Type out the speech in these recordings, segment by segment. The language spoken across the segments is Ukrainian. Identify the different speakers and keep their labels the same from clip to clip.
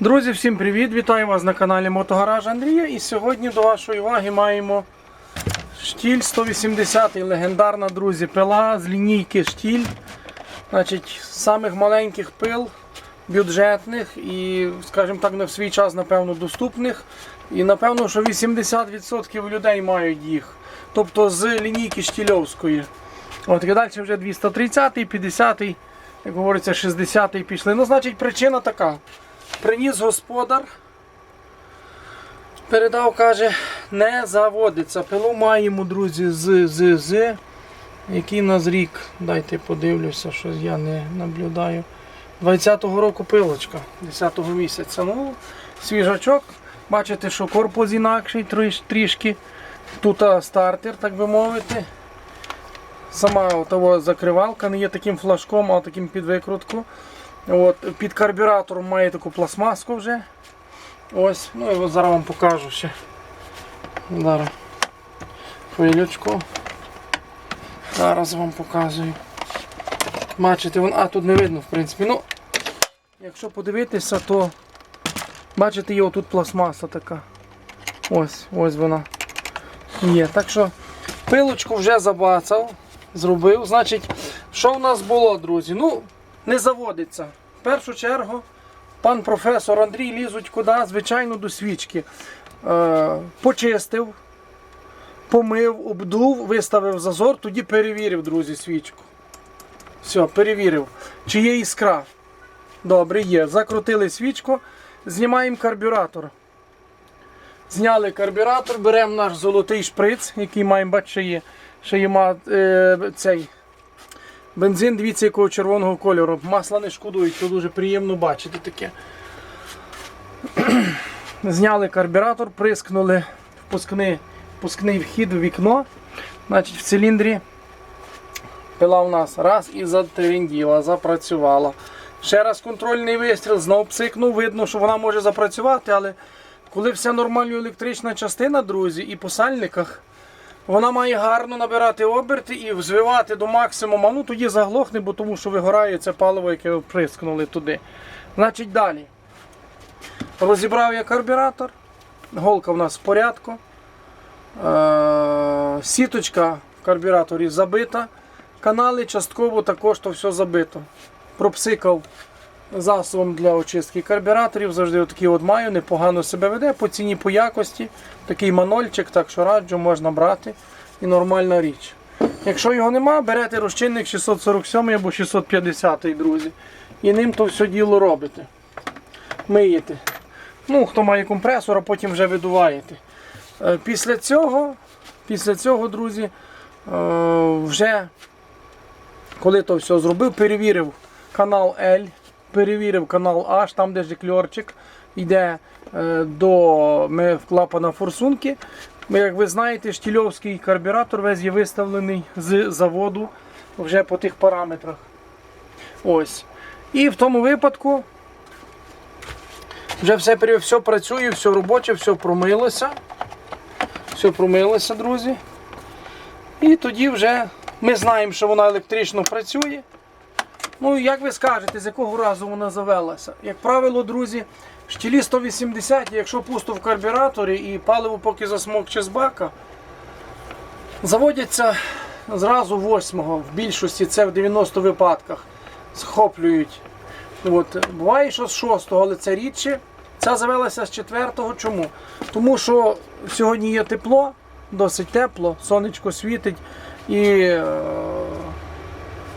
Speaker 1: Друзі, всім привіт! Вітаю вас на каналі Мотогараж Андрія. І сьогодні до вашої уваги маємо штіль 180 легендарна, друзі, пила з лінійки штіль. Значить, самих маленьких пил, бюджетних і, скажімо так, не в свій час, напевно, доступних. І напевно, що 80% людей мають їх. Тобто з лінійки штільовської. От і далі вже 230, 50, як говориться, 60 пішли. Ну, значить, причина така. Приніс господар. Передав, каже, не заводиться. Пилу маємо, друзі, з, з, з. Який у нас рік? Дайте подивлюся, що я не наблюдаю. 20-го року пилочка, 10-го місяця. Ну, свіжачок. Бачите, що корпус інакший трішки. Тут стартер, так би мовити. Сама того закривалка не є таким флажком, а таким під викрутку. От, під карбюратором має таку пластмаску вже. Ось, ну і зараз вам покажу ще. Зараз. Хвилючку. Зараз вам показую. Бачите, вон, а тут не видно, в принципі. Ну, якщо подивитися, то бачите, є отут пластмаса така. Ось, ось вона. Є. Так що пилочку вже забацав, зробив. Значить, що в нас було, друзі? Ну, не заводиться. Першу чергу, пан професор Андрій лізуть куди? Звичайно, до свічки. Е, почистив, помив, обдув, виставив зазор, тоді перевірив, друзі, свічку. Все, перевірив. Чи є іскра? Добре, є. Закрутили свічку, знімаємо карбюратор. Зняли карбюратор, беремо наш золотий шприц, який маємо, бачите, ще є, ще є е, цей бензин, дивіться, якого червоного кольору. Масла не шкодують, то дуже приємно бачити таке. Зняли карбюратор, прискнули впускний, впускний вхід в вікно. Значить, в циліндрі пила у нас раз і затеренділа, запрацювала. Ще раз контрольний вистріл, знов псикнув, видно, що вона може запрацювати, але коли вся нормальна електрична частина, друзі, і по сальниках, вона має гарно набирати оберти і взвивати до максимуму. Ну тоді заглохне, бо тому що вигорає це паливо, яке вприскнули туди. Значить далі. Розібрав я карбюратор. Голка в нас в порядку. Е, Сіточка в карбюраторі забита. Канали частково також то все забито. Пропсикав засобом для очистки карбюраторів. Завжди отакий от маю, непогано себе веде по ціні, по якості. Такий манольчик, так що раджу, можна брати. І нормальна річ. Якщо його нема, берете розчинник 647 або 650, друзі. І ним то все діло робите. Миєте. Ну, хто має компресор, а потім вже видуваєте. Е, Після цього, після цього, друзі, е, вже коли то все зробив, перевірив канал L, перевірив канал H, там де жикльорчик йде е, до ми- клапана форсунки. Як ви знаєте, штільовський карбюратор весь є виставлений з заводу вже по тих параметрах. Ось. І в тому випадку вже все, все працює, все робоче, все промилося. Все промилося, друзі. І тоді вже ми знаємо, що вона електрично працює. Ну, як ви скажете, з якого разу вона завелася? Як правило, друзі, щілі 180, якщо пусто в карбюраторі і паливо поки засмокче з бака, заводяться зразу 8-го, в більшості це в 90 випадках схоплюють. От. Буває, що з 6-го, але це рідше. Ця завелася з 4-го. Чому? Тому що сьогодні є тепло, досить тепло, сонечко світить і е,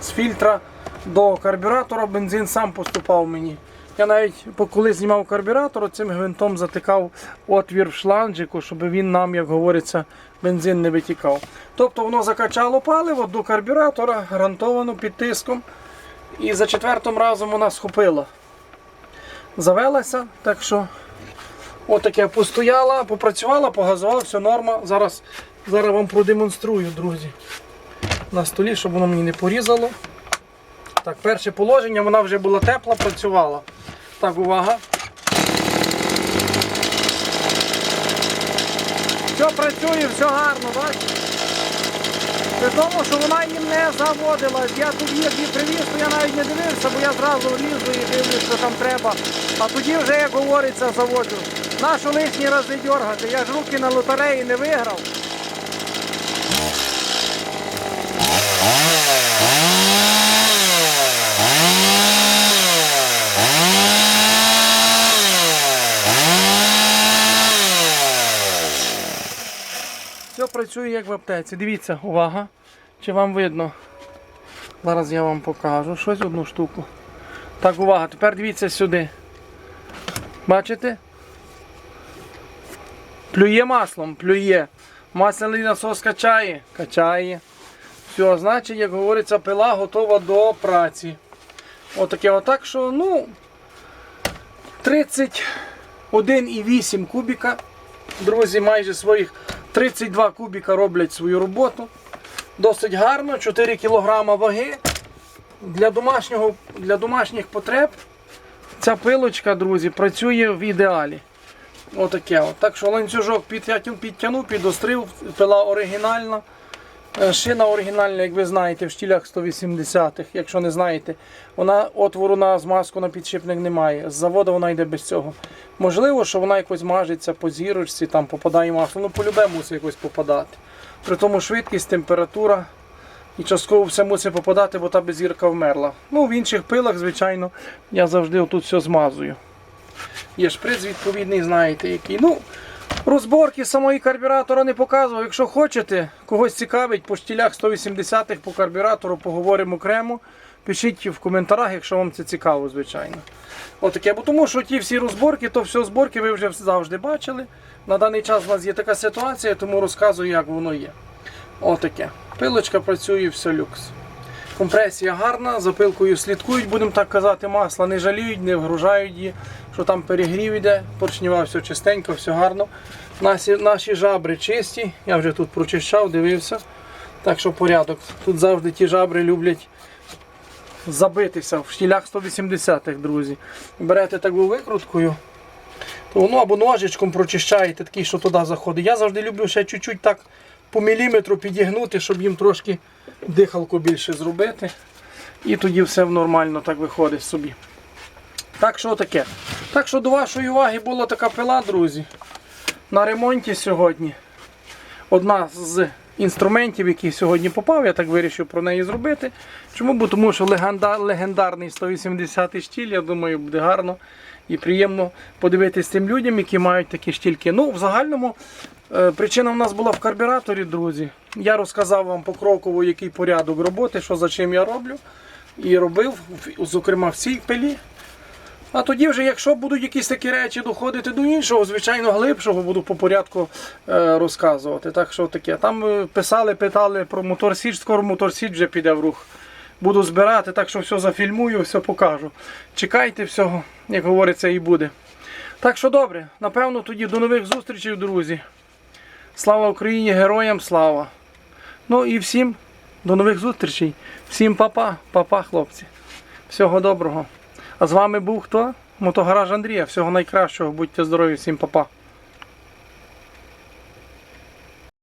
Speaker 1: з фільтра до карбюратора бензин сам поступав мені. Я навіть коли знімав карбюратор, цим гвинтом затикав отвір в шланджику, щоб він нам, як говориться, бензин не витікав. Тобто воно закачало паливо до карбюратора, гарантовано під тиском. І за четвертим разом вона схопила. Завелася, так що отаке постояла, попрацювала, погазувала, все норма. Зараз, зараз вам продемонструю, друзі. На столі, щоб воно мені не порізало. Так, перше положення, вона вже була тепла, працювала. Так, увага. Все працює, все гарно, бачите? При тому, що вона їм не заводилась. Я тут її привіз, то я навіть не дивився, бо я зразу лізу і дивлюсь, що там треба А тоді вже, як говориться, заводжу. Нащо лишні рази дергати? Я ж руки на лотереї не виграв. Все працює як в аптеці. Дивіться, увага. Чи вам видно? Зараз я вам покажу щось одну штуку. Так, увага, тепер дивіться сюди. Бачите? Плює маслом, плює. Масляний насос качає, качає. Все, значить, як говориться, пила готова до праці. Отаке отак, що, ну, 31,8 кубіка. Друзі, майже своїх 32 кубіка роблять свою роботу. Досить гарно, 4 кг ваги. Для, домашнього, для домашніх потреб ця пилочка, друзі, працює в ідеалі. Отаке. От. Так що ланцюжок підтягнув, підострив, пила оригінальна. Е, Шина оригінальна, як ви знаєте, в штілях 180-х. Якщо не знаєте, вона отвору на змазку на підшипник немає. З заводу вона йде без цього. Можливо, що вона якось мажеться по зірочці, там попадає масло. Ну, полюбе мусить якось попадати. При тому швидкість, температура. І частково все мусить попадати, бо та безірка вмерла. Ну, в інших пилах, звичайно, я завжди отут все змазую. Є шприц відповідний, знаєте який. Ну, розборки самої карбюратора не показував. Якщо хочете, когось цікавить по штілях 180-х по карбюратору, поговоримо окремо. Пишіть в коментарях, якщо вам це цікаво, звичайно. Отаке, бо тому що ті всі розборки, то все зборки ви вже завжди бачили. На даний час у нас є така ситуація, тому розказую, як воно є. Отаке. Пилочка працює, все люкс. Компресія гарна, за пилкою слідкують, будемо так казати, масла не жаліють, не вгружають її, що там перегрів іде, поршнева все чистенько, все гарно. Наші, наші жабри чисті, я вже тут прочищав, дивився. Так що порядок. Тут завжди ті жабри люблять забитися в штілях 180-х, друзі. Берете таку викруткою, то воно або ножичком прочищаєте, такий, що туди заходить. Я завжди люблю ще чуть-чуть так по міліметру підігнути, щоб їм трошки дихалку більше зробити. І тоді все нормально так виходить собі. Так що таке. Так що до вашої уваги була така пила, друзі. На ремонті сьогодні. Одна з інструментів, який сьогодні попав, я так вирішив про неї зробити. Чому? Бо тому що легендарний 180-й штіль, я думаю, буде гарно і приємно подивитись тим людям, які мають такі штільки. Ну, в загальному е, причина в нас була в карбюраторі, друзі. Я розказав вам покроково, який порядок роботи, що за чим я роблю. І робив, зокрема, в цій пилі. А тоді вже, якщо будуть якісь такі речі доходити до іншого, звичайно, глибшого, буду по порядку е, розказувати. Так що таке. Там е, писали, питали про мотор Січ, скоро мотор Січ вже піде в рух. Буду збирати, так що все зафільмую, все покажу. Чекайте всього, як говориться, і буде. Так що добре, напевно, тоді до нових зустрічей, друзі. Слава Україні, героям слава! Ну і всім до нових зустрічей. Всім папа, папа, хлопці. Всього доброго. А з вами був хто? Мотогараж Андрія. Всього найкращого. Будьте здорові, всім папа.